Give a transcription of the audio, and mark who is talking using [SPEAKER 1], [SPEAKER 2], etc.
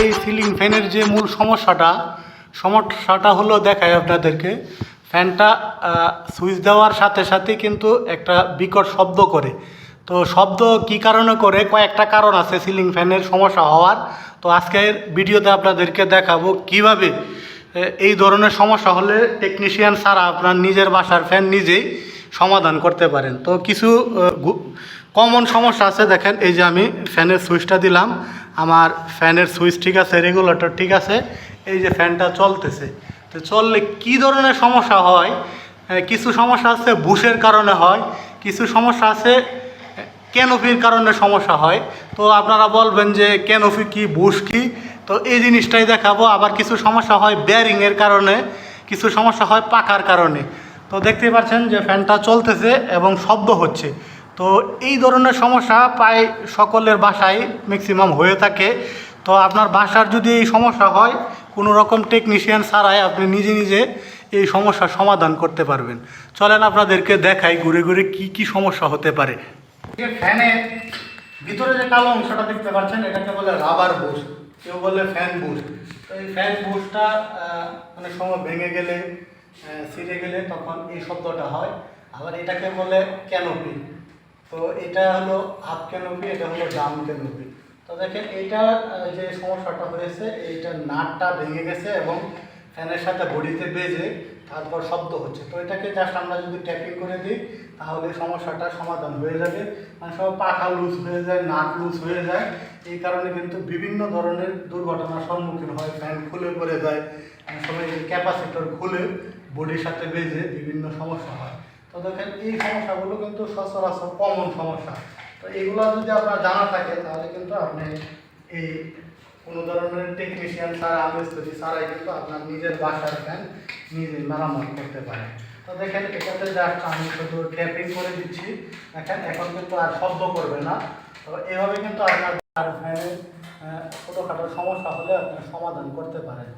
[SPEAKER 1] এই সিলিং ফ্যানের যে মূল সমস্যাটা সমস্যাটা হলো দেখায় আপনাদেরকে ফ্যানটা সুইচ দেওয়ার সাথে সাথে কিন্তু একটা বিকট শব্দ করে। তো শব্দ কি কারণে করে? কয়েকটা কারণ আছে সিলিং ফ্যানের সমস্যা হওয়ার। তো আজকের ভিডিওতে আপনাদেরকে দেখাবো কীভাবে এই ধরনের সমস্যা হলে টেকনিশিয়ান ছাড়া আপনার নিজের বাসার ফ্যান নিজেই সমাধান করতে পারেন। তো কিছু কমন সমস্যা আছে, দেখেন, এই যে আমি ফ্যানের সুইচটা দিলাম। আমার ফ্যানের সুইচ ঠিক আছে রেগুলেটর ঠিক আছে, এই যে ফ্যানটা চলতেছে। তো চললে কি ধরনের সমস্যা হয়? কিছু সমস্যা আছে বুশের কারণে হয়, কিছু সমস্যা আছে ক্যানোপির কারণে সমস্যা হয়। তো আপনারা বলবেন যে ক্যানোপি কি, বুশ কি? তো এই জিনিসটাই দেখাবো। আবার কিছু সমস্যা হয় ব্যারিংয়ের কারণে, কিছু সমস্যা হয় পাকার কারণে। তো দেখতেই পাচ্ছেন যে ফ্যানটা চলতেছে এবং শব্দ হচ্ছে। তো এই ধরনের সমস্যা প্রায় সকলের বাসায় ম্যাক্সিমাম হয়ে থাকে। তো আপনার বাসার যদি এই সমস্যা হয়, কোনো রকম টেকনিশিয়ান ছাড়াই আপনি নিজে নিজে এই সমস্যার সমাধান করতে পারবেন। চলেন আপনাদেরকে দেখাই ঘুরে ঘুরে কি কি সমস্যা হতে পারে। যে ফ্যানের ভিতরে যে কালো অংশটা দেখতে পাচ্ছেন, এটাকে বলে রাবার বুশ কেউ বলে ফ্যান বুশ তো এই ফ্যান বুশটা অনেক সময় ভেঙে গেলে ছিঁড়ে গেলে তখন এই শব্দটা হয়। আবার এটাকে বলে ক্যানোপি তো এটা হলো হাফ ক্যানোপি, এটা হলো ডাউন ক্যানোপি। তো দেখেন, এইটার যে সমস্যাটা হয়েছে এইটার নাটটা ভেঙে গেছে এবং ফ্যানের সাথে বডিতে বেজে তারপর শব্দ হচ্ছে। তো এটাকে জাস্ট আমরা যদি ট্যাপিং করে দিই, তাহলে সমস্যাটা সমাধান হয়ে যাবে। মানে সব পাখা লুজ হয়ে যায় নাট লুজ হয়ে যায়। এই কারণে কিন্তু বিভিন্ন ধরনের দুর্ঘটনার সম্মুখীন হয়। ফ্যান খুলে পড়ে যায়। অনেক সময় ক্যাপাসিটর খুলে বডির সাথে বেজে বিভিন্ন সমস্যা হয়। তো দেখেন, এই সমস্যাগুলো কিন্তু সচরাচর কমন সমস্যা। তো এগুলো যদি আপনার জানা থাকে, তাহলে কিন্তু আপনি এই কোনো ধরনের টেকনিশিয়ান ছাড়া আমিস্ত্রি ছাড়াই কিন্তু আপনার নিজের বাসার ফ্যান নিজে মেরামত করতে পারেন। তো দেখেন, এটাতে জাস্ট আমি শুধু ট্যাপিং করে দিচ্ছি। দেখেন, এখন কিন্তু আর শব্দ করবে না। তো এভাবে কিন্তু আপনার ফ্যানের ছোটোখাটো সমস্যা হলে আপনি সমাধান করতে পারেন।